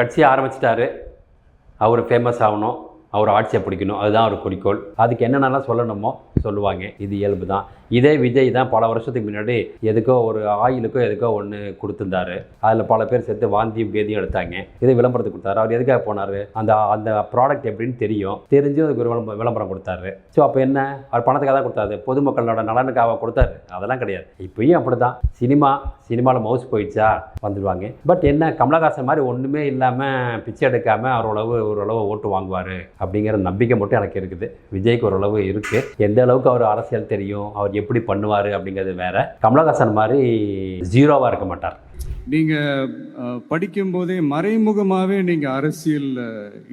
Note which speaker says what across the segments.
Speaker 1: கட்சி ஆரம்பிச்சிட்டாரு. அவர் ஃபேமஸ் ஆகணும். அவர் ஆட்சியை பிடிக்கணும். அதுதான் அவர் குறிக்கோள். அதுக்கு என்னென்னலாம் சொல்லணுமோ சொல்லுவாங்க. இது இயல்பு தான் இதே விஜய் தான் பல வருஷத்துக்கு முன்னாடி எதுக்கோ ஒரு ஆயிலுக்கோ எதுக்கோ ஒன்று கொடுத்துருந்தாரு. அதில் பல பேர் சேர்த்து வாந்தியும் பேதியும் எடுத்தாங்க. இதை விளம்பரத்துக்கு கொடுத்தாரு. அவர் எதுக்காக போனார்? அந்த அந்த ப்ராடக்ட் எப்படின்னு தெரியும். தெரிஞ்சு அதுக்கு ஒரு விளம்பரம் விளம்பரம் கொடுத்தாரு. ஸோ அப்போ என்ன? அவர் பணத்துக்காக தான் கொடுத்தாரு. பொதுமக்களோட நலனுக்காக கொடுத்தாரு. அதெல்லாம் கிடையாது. இப்பயும் அப்படி தான் சினிமா சினிமாவில் மவுஸ் போயிடுச்சா? வந்துடுவாங்க. பட் என்ன கமலஹாசன் மாதிரி ஒன்றுமே இல்லாமல் பிச்சை எடுக்காமல் ஓரளவு ஓரளவு ஓட்டு வாங்குவார் அப்படிங்கிற நம்பிக்கை மட்டும் எனக்கு இருக்குது. விஜய்க்கு ஓரளவு இருக்குது எந்த அளவுக்கு அவர் அரசியல் தெரியும் அவர் எப்படி பண்ணுவார் அப்படிங்கிறது வேற. கமலஹாசன் மாதிரி ஜீரோவாக இருக்க மாட்டார்.
Speaker 2: நீங்கள் படிக்கும்போதே மறைமுகமாகவே நீங்கள் அரசியலில்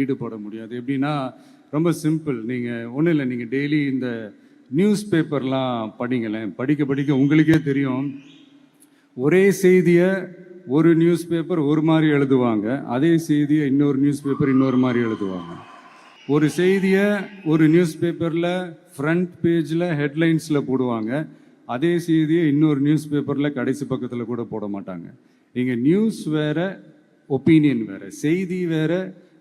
Speaker 2: ஈடுபட முடியாது. எப்படின்னா ரொம்ப சிம்பிள் நீங்கள் ஒன்றும் இல்லை. நீங்கள் டெய்லி இந்த நியூஸ் பேப்பர்லாம் படிங்களேன். படிக்க படிக்க உங்களுக்கே தெரியும். ஒரே செய்தியை ஒரு நியூஸ் பேப்பர் ஒரு மாதிரி எழுதுவாங்க அதே செய்தியை இன்னொரு நியூஸ் பேப்பர் இன்னொரு மாதிரி எழுதுவாங்க. ஒரு செய்தியை ஒரு நியூஸ் பேப்பரில் ஃப்ரண்ட் பேஜில் ஹெட்லைன்ஸில் போடுவாங்க அதே செய்தியை இன்னொரு நியூஸ் பேப்பரில் கடைசி பக்கத்தில் கூட போட மாட்டாங்க. இங்கே நியூஸ் வேற ஒப்பீனியன் வேறு செய்தி வேறு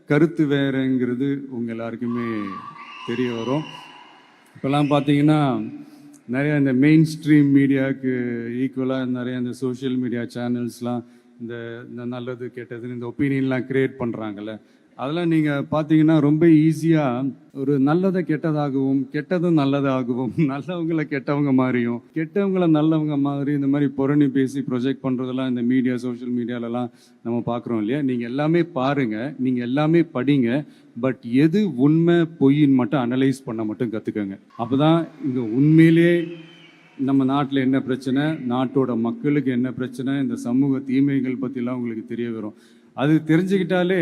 Speaker 2: கருத்து வேறுங்கிறது உங்கள் எல்லாருக்குமே தெரிய வரும். இப்போல்லாம் பார்த்தீங்கன்னா நிறைய இந்த மெயின் ஸ்ட்ரீம் மீடியாவுக்கு ஈக்குவலாக நிறைய இந்த சோஷியல் மீடியா சேனல்ஸ்லாம் இந்த இந்த நல்லது கெட்டதுன்னு இந்த ஒப்பீனியன்லாம் க்ரியேட் பண்ணுறாங்கல்ல அதெல்லாம் நீங்கள் பார்த்தீங்கன்னா ரொம்ப ஈஸியாக ஒரு நல்லதை கெட்டதாகவும் கெட்டதும் நல்லதாகவும் நல்லவங்கள கெட்டவங்க மாதிரியும் கெட்டவங்கள நல்லவங்க மாதிரி இந்த மாதிரி புரணி பேசி ப்ரொஜெக்ட் பண்ணுறதெல்லாம் இந்த மீடியா சோஷியல் மீடியாலலாம் நம்ம பார்க்குறோம் இல்லையா? நீங்கள் எல்லாமே பாருங்கள் நீங்கள் எல்லாமே படிங்க பட் எது உண்மை பொய்ன்னு மட்டும் அனலைஸ் பண்ண மட்டும் கற்றுக்கங்க அப்போ தான் இங்கே உண்மையிலேயே நம்ம நாட்டில் என்ன பிரச்சனை? நாட்டோட மக்களுக்கு என்ன பிரச்சனை? இந்த சமூக தீமைகள் பற்றிலாம் உங்களுக்கு தெரிய வரும். அது தெரிஞ்சுக்கிட்டாலே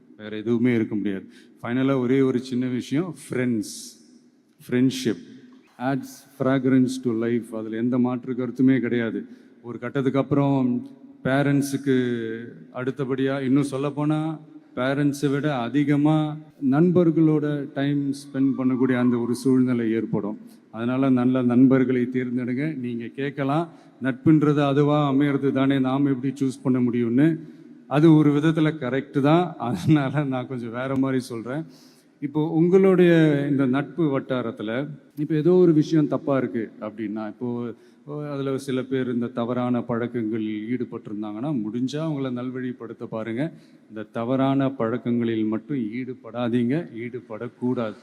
Speaker 2: வேறு எதுவுமே இருக்க முடியாது. ஃபைனலாக ஒரே ஒரு சின்ன விஷயம் friends friendship adds fragrance to life அதில் எந்த மாற்று கருத்துமே கிடையாது. ஒரு கட்டத்துக்கு அப்புறம் பேரண்ட்ஸுக்கு அடுத்தபடியாக இன்னும் சொல்லப்போனால் பேரண்ட்ஸை விட அதிகமாக நண்பர்களோட டைம் ஸ்பெண்ட் பண்ணக்கூடிய அந்த ஒரு சூழ்நிலை ஏற்படும். அதனால் நல்ல நண்பர்களை தேர்ந்தெடுங்க. நீங்கள் கேட்கலாம். நட்புன்றது அதுவாக அமையிறது தானே நாம் எப்படி சூஸ் பண்ண முடியும்னு. அது ஒரு விதத்தில் கரெக்டு தான். அதனால் நான் கொஞ்சம் வேறு மாதிரி சொல்கிறேன் இப்போ உங்களுடைய இந்த நட்பு வட்டாரத்தில் இப்போ ஏதோ ஒரு விஷயம் தப்பாக இருக்குது அப்படின்னா இப்போது அதில் சில பேர் இந்த தவறான பழக்கங்களில் ஈடுபட்டிருந்தாங்கன்னா முடிஞ்சால் அவங்கள நல்வழிப்படுத்த பாருங்கள் இந்த தவறான பழக்கங்களில் மட்டும் ஈடுபடாதீங்க. ஈடுபடக்கூடாது.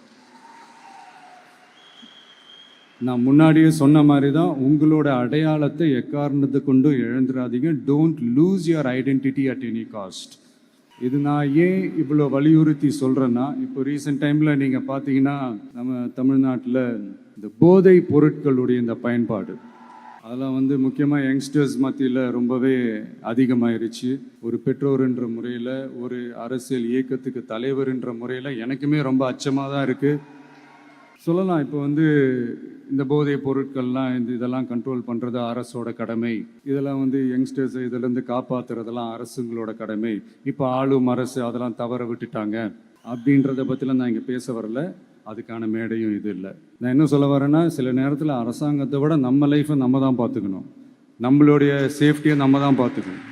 Speaker 2: நான் முன்னாடியே சொன்ன மாதிரி தான் உங்களோட அடையாளத்தை எக்காரணத்தை கொண்டு இழந்துடாதீங்க don't lose your identity at any cost இது நான் ஏன் இவ்வளோ வலியுறுத்தி சொல்கிறேன்னா இப்போ ரீசெண்ட் டைமில் நீங்கள் பார்த்தீங்கன்னா நம்ம தமிழ்நாட்டில் இந்த போதை பொருட்களுடைய இந்த பயன்பாடு அதெல்லாம் வந்து முக்கியமாக யங்ஸ்டர்ஸ் மத்தியில் ரொம்பவே அதிகமாயிருச்சு. ஒரு பெற்றோர்ன்ற முறையில் ஒரு அரசியல் இயக்கத்துக்கு தலைவர்ன்ற முறையில் எனக்குமே ரொம்ப அச்சமாக தான் இருக்குது சொல்லலாம் இப்போ வந்து இந்த போதைப் பொருட்கள்லாம் இந்த இதெல்லாம் கண்ட்ரோல் பண்ணுறது அரசோட கடமை. இதெல்லாம் வந்து யங்ஸ்டர்ஸை இதிலேருந்து காப்பாற்றுறதெல்லாம் அரசுங்களோட கடமை. இப்போ ஆளும் அரசு அதெல்லாம் தவற விட்டுட்டாங்க. அப்படின்றத பற்றிலாம் நான் இங்கே பேச வரல. அதுக்கான மேடையும் இது இல்லை. நான் என்ன சொல்ல வரேன்னா சில நேரத்தில் அரசாங்கத்தை விட நம்ம லைஃப்பை நம்ம தான் பார்த்துக்கணும். நம்மளுடைய சேஃப்டியை நம்ம தான் பார்த்துக்கணும்.